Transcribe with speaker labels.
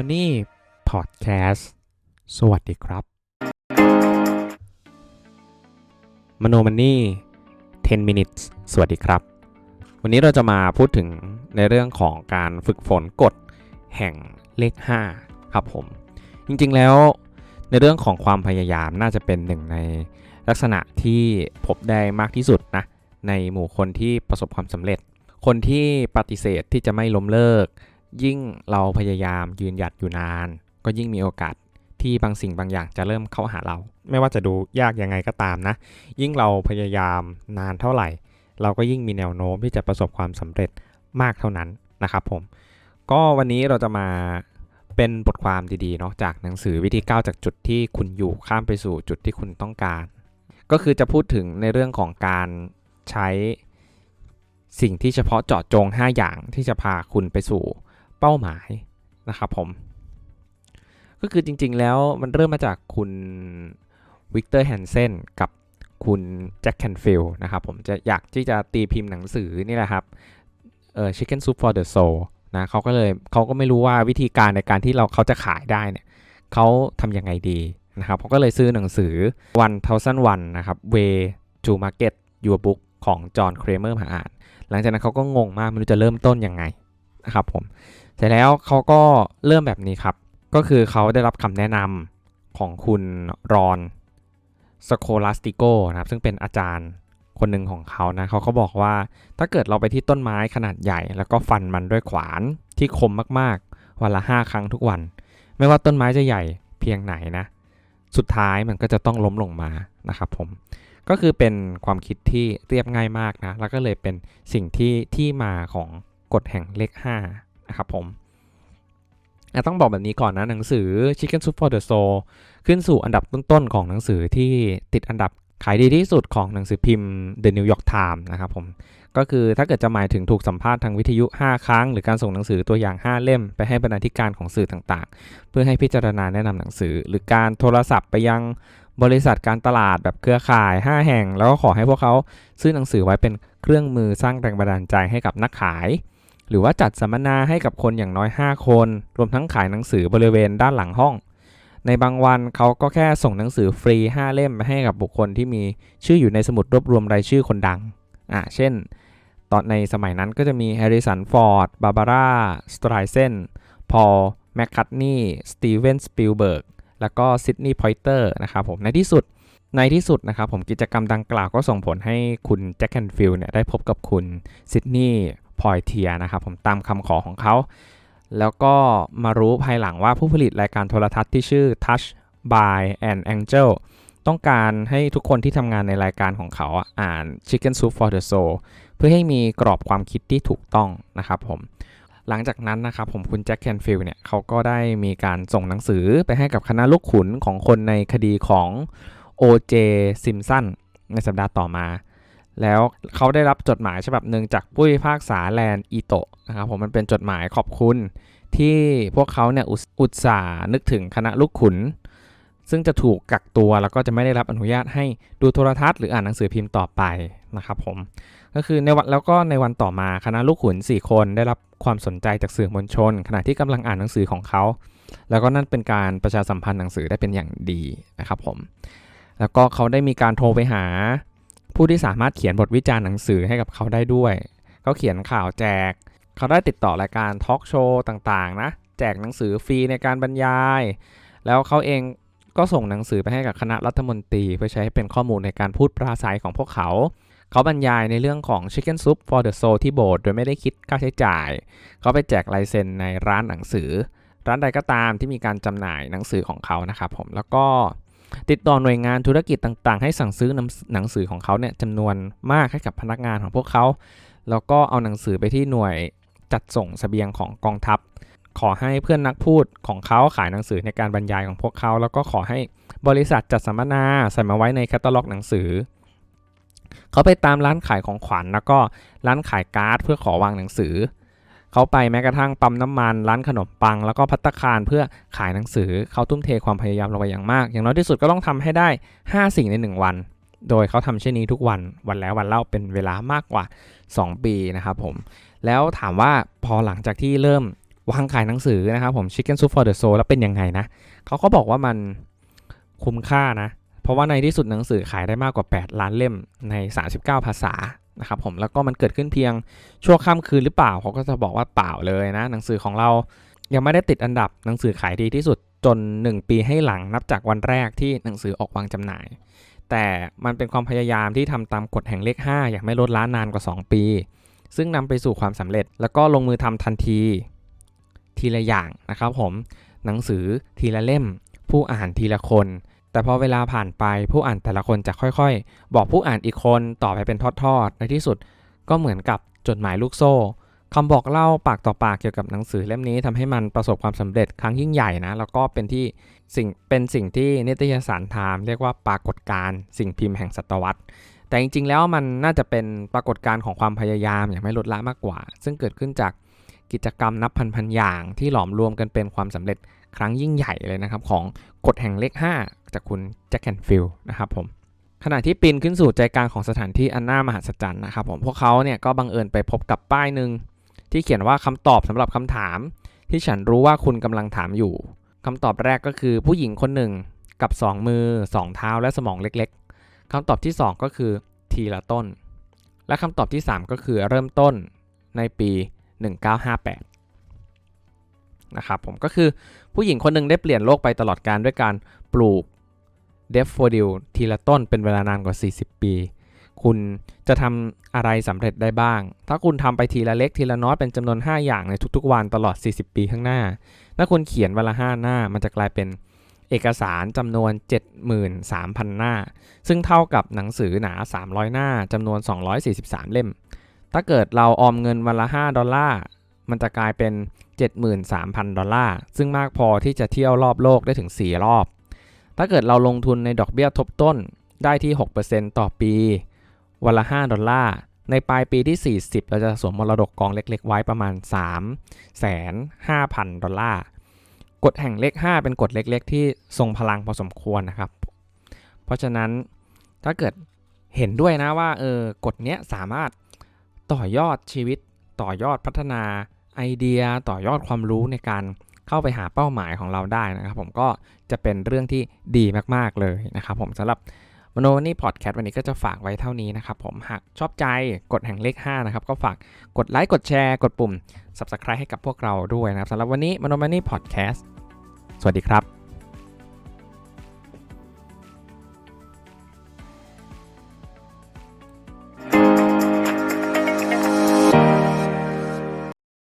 Speaker 1: มันนี่พอดแคสต์สวัสดีครับมโนมันนี่10 minutes สวัสดีครับ วันนี้เราจะมาพูดถึงในเรื่องของการฝึกฝนกฎแห่งเลข 5 ครับผม จริงๆแล้วในเรื่องของความพยายามน่าจะเป็นหนึ่งในลักษณะที่พบได้มากที่สุดนะในหมู่คนที่ประสบความสำเร็จ คนที่ปฏิเสธที่จะไม่ล้มเลิก ยิ่งเราพยายามยืนหยัดอยู่นาน ก็ยิ่งมีโอกาสที่บางสิ่งบางอย่างจะเริ่มเข้าหาเรา ไม่ว่าจะดูยากยังไงก็ตามนะ ยิ่งเราพยายามนานเท่าไหร่ เราก็ยิ่งมีแนวโน้มที่จะประสบความสำเร็จมากเท่านั้นนะครับผม ก็วันนี้เราจะมาเป็นบทความดีๆเนาะจากหนังสือวิธีก้าวจากจุดที่คุณอยู่ข้ามไปสู่จุดที่คุณต้องการ ก็คือจะพูดถึงในเรื่องของการใช้สิ่งที่เฉพาะเจาะจง 5 อย่างที่จะพาคุณไปสู่ ป้าหมายนะครับผม ก็คือจริงๆแล้วมันเริ่มมาจากคุณวิกเตอร์แฮนเซนกับคุณแจ็คแคนฟิลนะครับผมจะอยากที่จะตีพิมพ์หนังสือนี่แหละครับเออ Chicken Soup for the Soul นะเขาก็เลยเขาก็ไม่รู้ว่าวิธีการในการที่เราเขาจะขายได้เนี่ยเขาทำยังไงดีนะครับเขาก็เลยซื้อหนังสือ One Thousand One นะครับ Way to Market Your Book ของจอห์นเครเมอร์มาอ่าน หลังจากนั้นเขาก็งงมากไม่รู้จะเริ่มต้นยังไงนะครับผม เสร็จแล้วเขาก็เริ่มแบบนี้ครับ ก็คือเขาได้รับคำแนะนำของคุณรอนสโคลาสติโกนะครับ ซึ่งเป็นอาจารย์คนหนึ่งของเขานะเขาก็บอกว่าถ้าเกิดเราไปที่ต้นไม้ขนาดใหญ่ แล้วก็ฟันมันด้วยขวานที่คมมากๆ วันละ 5 ครั้งทุกวัน ไม่ว่าต้นไม้จะใหญ่เพียงไหนนะ สุดท้ายมันก็จะต้องล้มลงมานะครับผมก็คือเป็นความคิดที่เรียบง่ายมากนะ แล้วก็เลยเป็นสิ่งที่ที่มาของกฎแห่งเลข 5 นะครับผมต้องบอกแบบนี้ก่อนนะหนังสือ Chicken Soup for the Soul ขึ้นสู่อันดับต้นๆของหนังสือที่ติดอันดับขายดีที่สุดของหนังสือพิมพ์ The New York Times นะครับผม ก็คือถ้าเกิดจะหมายถึงถูกสัมภาษณ์ทางวิทยุ 5 ครั้ง หรือการส่งหนังสือตัวอย่าง 5 เล่มไปให้บรรณาธิการของสื่อต่างๆ เพื่อให้พิจารณาแนะนำหนังสือ หรือการโทรศัพท์ไปยังบริษัทการตลาดแบบเครือข่าย 5 แห่ง แล้วก็ขอให้พวกเขาซื้อหนังสือไว้เป็นเครื่องมือสร้างแรงบันดาลใจให้กับนักขาย หรือว่าจัดสัมมนาให้กับคนอย่างน้อย 5 คน รวมทั้งขายหนังสือบริเวณด้านหลังห้อง ในบางวันเขาก็แค่ส่งหนังสือฟรี 5 เล่มไปให้กับบุคคลที่มีชื่ออยู่ในสมุดรวบรวมรายชื่อคนดังอ่าเช่น ตอนในสมัยนั้นก็จะมีแฮร์ริสันฟอร์ด บาบาร่า สไตรเซนพอลแมคคัตนีสตีเวนสปิลเบิร์กแล้วก็ซิดนีย์พอยเตอร์นะครับผมในที่สุดในที่สุดนะครับผมกิจกรรมดังกล่าวก็ส่งผลให้คุณแจ็คแคนฟิลเนี่ยได้พบกับคุณซิดนีย์ พอยเทียนะครับผมตามคำขอของเขา แล้วก็มารู้ภายหลังว่าผู้ผลิตรายการโทรทัศน์ที่ชื่อ Touch by an Angel ต้องการให้ทุกคนที่ทำงานในรายการของเขาอะอ่าน Chicken Soup for the Soul เพื่อให้มีกรอบความคิดที่ถูกต้องนะครับผมหลังจากนั้นนะครับผมคุณแจ็คแคนฟิลเนี่ยเขาก็ได้มีการส่งหนังสือไปให้กับคณะลูกขุนของคนในคดีของ O.J. Simpson ในสัปดาห์ต่อมา แล้วเขาได้รับจดหมายฉบับหนึ่งจากผู้พิพากษาแลนอีโตะนะครับผมมันเป็นจดหมายขอบคุณที่พวกเขาเนี่ยอุตส่าห์นึกถึงคณะลูกขุน ซึ่งจะถูกกักตัวแล้วก็จะไม่ได้รับอนุญาตให้ดูโทรทัศน์หรืออ่านหนังสือพิมพ์ต่อไปนะครับผมก็คือในวันแล้วก็ในวันต่อมาคณะลูกขุน 4 คนได้รับความสนใจจากสื่อมวลชน ขณะที่กำลังอ่านหนังสือของเขา แล้วก็นั่นเป็นการประชาสัมพันธ์หนังสือได้เป็นอย่างดีนะครับผมแล้วก็เขาได้มีการโทรไปหา ผู้ที่สามารถเขียนบทวิจารณ์หนังสือให้กับเขาได้ด้วย เขาเขียนข่าวแจก เขาได้ติดต่อรายการทอล์กโชว์ต่างๆ นะ แจกหนังสือฟรีในการบรรยาย แล้วเขาเองก็ส่งหนังสือไปให้กับคณะรัฐมนตรี เพื่อใช้เป็นข้อมูลในการพูดปราศัยของพวกเขา เขาบรรยายในเรื่องของ Chicken Soup for the Soul ที่โบสถ์โดยไม่ได้คิดค่าใช้จ่าย เขาไปแจกลายเซ็นในร้านหนังสือ ร้านใดก็ตามที่มีการจำหน่ายหนังสือของเขานะครับผม แล้วก็ ติดต่อหน่วยงานธุรกิจต่างๆ ให้สั่งซื้อหนังสือของเขาเนี่ยจำนวนมากให้กับพนักงานของพวกเขา แล้วก็เอาหนังสือไปที่หน่วยจัดส่งสเสบียงของกองทัพ ขอให้เพื่อนนักพูดของเขาขายหนังสือในการบรรยายของพวกเขา แล้วก็ขอให้บริษัทจัดสัมมนาใส่มาไว้ในแคตตาล็อกหนังสือ เขาไปตามร้านขายของขวัญแล้วก็ร้านขายการ์ดเพื่อขอวางหนังสือ เขาไปแม้กระทั่งปั๊มน้ำมันร้านขนมปัง แล้วก็พัตตาคารเพื่อขายหนังสือเขาทุ่มเทความพยายามลงไปอย่างมาก อย่างน้อยที่สุดก็ต้องทำให้ได้ 5 สิ่งใน 1 วัน โดยเขาทำเช่นนี้ทุกวันวันแล้ววันเล่าเป็นเวลามากกว่า 2 ปีนะครับผมแล้วถามว่าพอหลังจากที่เริ่มวางขายหนังสือนะครับผม Chicken Soup for the Soul แล้วเป็นยังไงนะเขาก็บอกว่ามันคุ้มค่านะ เพราะว่าในที่สุดหนังสือขายได้มากกว่า 8 ล้านเล่มใน 39 ภาษา นะครับผมแล้วก็มันเกิดขึ้นเพียงชั่วข้ามคืนหรือเปล่าเขาก็จะบอกว่าเปล่าเลยนะ หนังสือของเรายังไม่ได้ติดอันดับหนังสือขายดีที่สุดจน 1 ปีให้หลังนับจากวันแรกที่หนังสือออกวางจำหน่าย แต่มันเป็นความพยายามที่ทำตามกฎแห่งเลข 5 อย่างไม่ลดละนานกว่า 2 ปี ซึ่งนำไปสู่ความสำเร็จ แล้วก็ลงมือทำทันทีทีละอย่างนะครับผมหนังสือทีละเล่ม ผู้อ่านทีละคน แต่พอเวลาผ่านไปผู้อ่านแต่ละคนจะค่อยๆ บอกผู้อ่านอีกคนต่อไปเป็นทอดๆ ในที่สุดก็เหมือนกับจดหมายลูกโซ่คำบอกเล่าปากต่อปากเกี่ยวกับหนังสือเล่มนี้ทำให้มันประสบความสำเร็จครั้งยิ่งใหญ่นะแล้วก็เป็นที่สิ่งเป็นสิ่งที่นิตยสารไทม์เรียกว่าปรากฏการณ์สิ่งพิมพ์แห่งศตวรรษ แต่จริงๆแล้วมันน่าจะเป็นปรากฏการณ์ของความพยายามอย่างไม่ลดละมากกว่า ซึ่งเกิดขึ้นจากกิจกรรมนับพันๆอย่างที่หลอมรวมกันเป็นความสำเร็จ ครั้งยิ่งใหญ่เลยนะครับ ของกฎแห่งเลข 5 จากคุณแจ็คแคนฟิลนะครับผมขณะที่ปีนขึ้นสู่ใจกลางของสถานที่อันน่ามหัศจรรย์นะครับผมพวกเขาเนี่ยก็บังเอิญไปพบกับป้ายหนึ่งที่เขียนว่าคำตอบสำหรับคำถาม ที่ฉันรู้ว่าคุณกำลังถามอยู่คำตอบแรกก็คือผู้หญิงคนหนึ่งกับ 2 มือ 2 เท้าและสมองเล็กๆคำตอบที่ 2 ก็คือทีละต้น และคำตอบที่ 3 ก็คือเริ่มต้นในปี 1958 นะครับผมก็คือผู้หญิงคนหนึ่งได้เปลี่ยนโลกไปตลอดการด้วยการปลูกเดฟโฟดิลทีละต้นเป็นเวลานานกว่า 40 ปี คุณจะทำอะไรสำเร็จได้บ้าง ถ้าคุณทำไปทีละเล็กทีละน้อยเป็นจำนวน 5 อย่างในทุกๆวันตลอด 40 ปีข้างหน้า ถ้าคุณเขียนวันละ 5 หน้า มันจะกลายเป็นเอกสารจำนวน 73,000 หน้า ซึ่งเท่ากับหนังสือหนา 300 หน้าจำนวน 243 เล่ม ถ้าเกิดเราออมเงินวันละ 5 ดอลลาร์ มันจะกลายเป็น 73,000 ดอลลาร์ ซึ่งมากพอที่จะเที่ยวรอบโลกได้ถึง 4 รอบ ถ้าเกิดเราลงทุนในดอกเบี้ยทบต้นได้ที่ 6%ต่อปี วันละ 5 ดอลลาร์ ในปลายปีที่ 40 เราจะสวมมรดกกองเล็ก ๆ ไว้ประมาณ 3 5 0 0 0ดอลลาร์ กฎแห่งเลข 5 เป็นกฎเล็ก ๆ ที่ทรงพลังพอสมควรนะครับ เพราะฉะนั้นถ้าเกิดเห็นด้วยนะว่าเออกฎเนี้ยสามารถต่อยอดชีวิตต่อยอดพัฒนา ไอเดียต่อยอดความรู้ในการเข้าไปหาเป้าหมายของเราได้นะครับผมก็จะเป็นเรื่องที่ดีมากๆเลยนะครับผมสำหรับมโนนี่พอดแคสต์วันนี้ก็จะฝากไว้เท่านี้นะครับผมหากชอบใจกดแห่งเลข 5 นะครับ ก็ฝากกดไลค์กดแชร์ กดปุ่ม Subscribe ให้กับพวกเราด้วยนะครับสำหรับวันนี้มโนมานี่พอดแคสต์สวัสดีครับ